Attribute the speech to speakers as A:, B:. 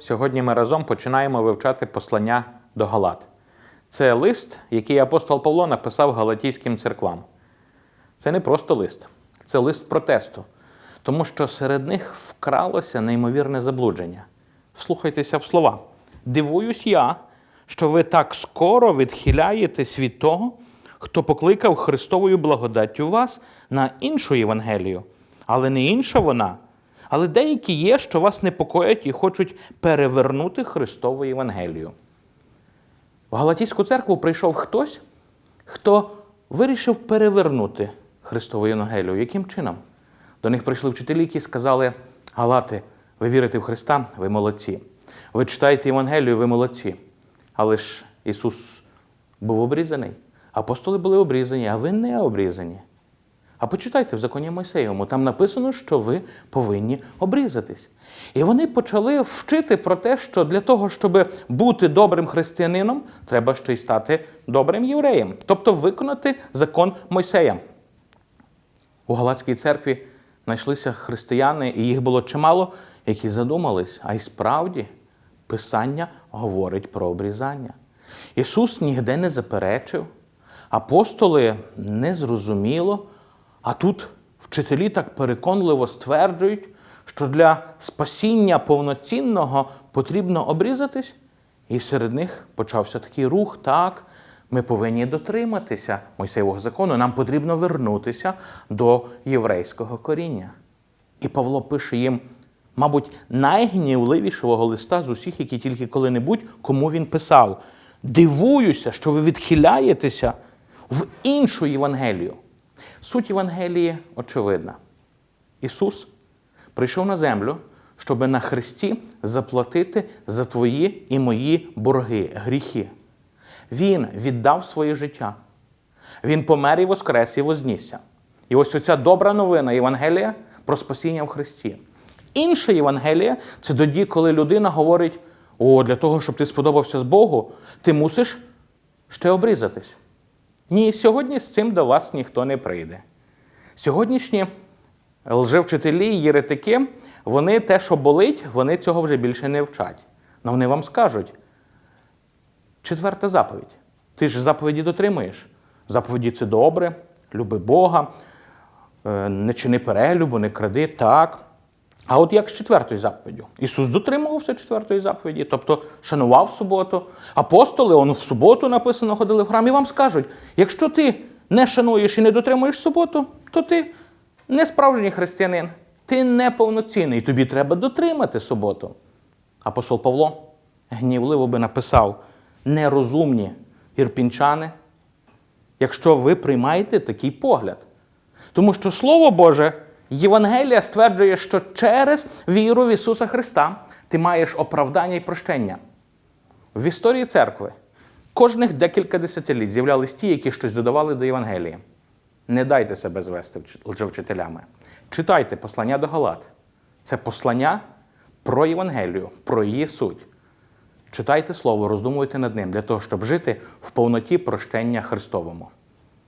A: Сьогодні ми разом починаємо вивчати послання до Галат. Це лист, який апостол Павло написав галатійським церквам. Це не просто лист, це лист протесту, тому що серед них вкралося неймовірне заблудження. Вслухайтеся в слова. Дивуюсь я, що ви так скоро відхиляєтесь від того, хто покликав Христовою благодаттю вас на іншу Євангелію, але не інша вона. Але деякі є, що вас непокоять і хочуть перевернути Христову Євангелію. В Галатійську церкву прийшов хтось, хто вирішив перевернути Христову Євангелію. Яким чином? До них прийшли вчителі, які сказали: Галати, ви вірите в Христа, ви молодці. Ви читаєте Євангелію, ви молодці. Але ж Ісус був обрізаний. Апостоли були обрізані, а ви не обрізані. А почитайте в законі Мойсеєвому, там написано, що ви повинні обрізатись. І вони почали вчити про те, що для того, щоб бути добрим християнином, треба ще й стати добрим євреєм, тобто виконати закон Мойсея. У Галатській церкві знайшлися християни, і їх було чимало, які задумались, а й справді Писання говорить про обрізання. Ісус ніде не заперечив, апостоли не зрозуміло, а тут вчителі так переконливо стверджують, що для спасіння повноцінного потрібно обрізатись, і серед них почався такий рух, так, ми повинні дотриматися Мойсеєвого закону, нам потрібно вернутися до єврейського коріння. І Павло пише їм, мабуть, найгнівливішого листа з усіх, які тільки коли-небудь кому він писав. Дивуюся, що ви відхиляєтеся в іншу Євангелію. Суть Євангелії очевидна. Ісус прийшов на землю, щоб на Христі заплатити за твої і мої борги, гріхи. Він віддав своє життя. Він помер і воскрес, і вознісся. І ось оця добра новина Євангелія про спасіння в Христі. Інша Євангелія це тоді, коли людина говорить: о, для того, щоб ти сподобався з Богу, ти мусиш ще обрізатись. Ні, сьогодні з цим до вас ніхто не прийде. Сьогоднішні лжевчителі, і єретики, вони те, що болить, вони цього вже більше не вчать. Но вони вам скажуть: четверта заповідь. Ти ж заповіді дотримуєш. Заповіді це добре, люби Бога, е, не чини перелюбу, не кради, так. А от як з четвертою заповіддю? Ісус дотримувався четвертої заповіді, тобто шанував суботу. Апостоли, он в суботу написано, ходили в храм, і вам скажуть: якщо ти не шануєш і не дотримуєш суботу, то ти не справжній християнин, ти неповноцінний, тобі треба дотримати суботу. Апостол Павло гнівливо би написав: нерозумні ірпінчани, якщо ви приймаєте такий погляд. Тому що Слово Боже, Євангелія стверджує, що через віру в Ісуса Христа ти маєш оправдання і прощення. В історії церкви кожних декілька десятиліть з'являлись ті, які щось додавали до Євангелії. Не дайте себе звести лжевчителями. Читайте послання до Галат. Це послання про Євангелію, про її суть. Читайте слово, роздумуйте над ним для того, щоб жити в повноті прощення Христовому.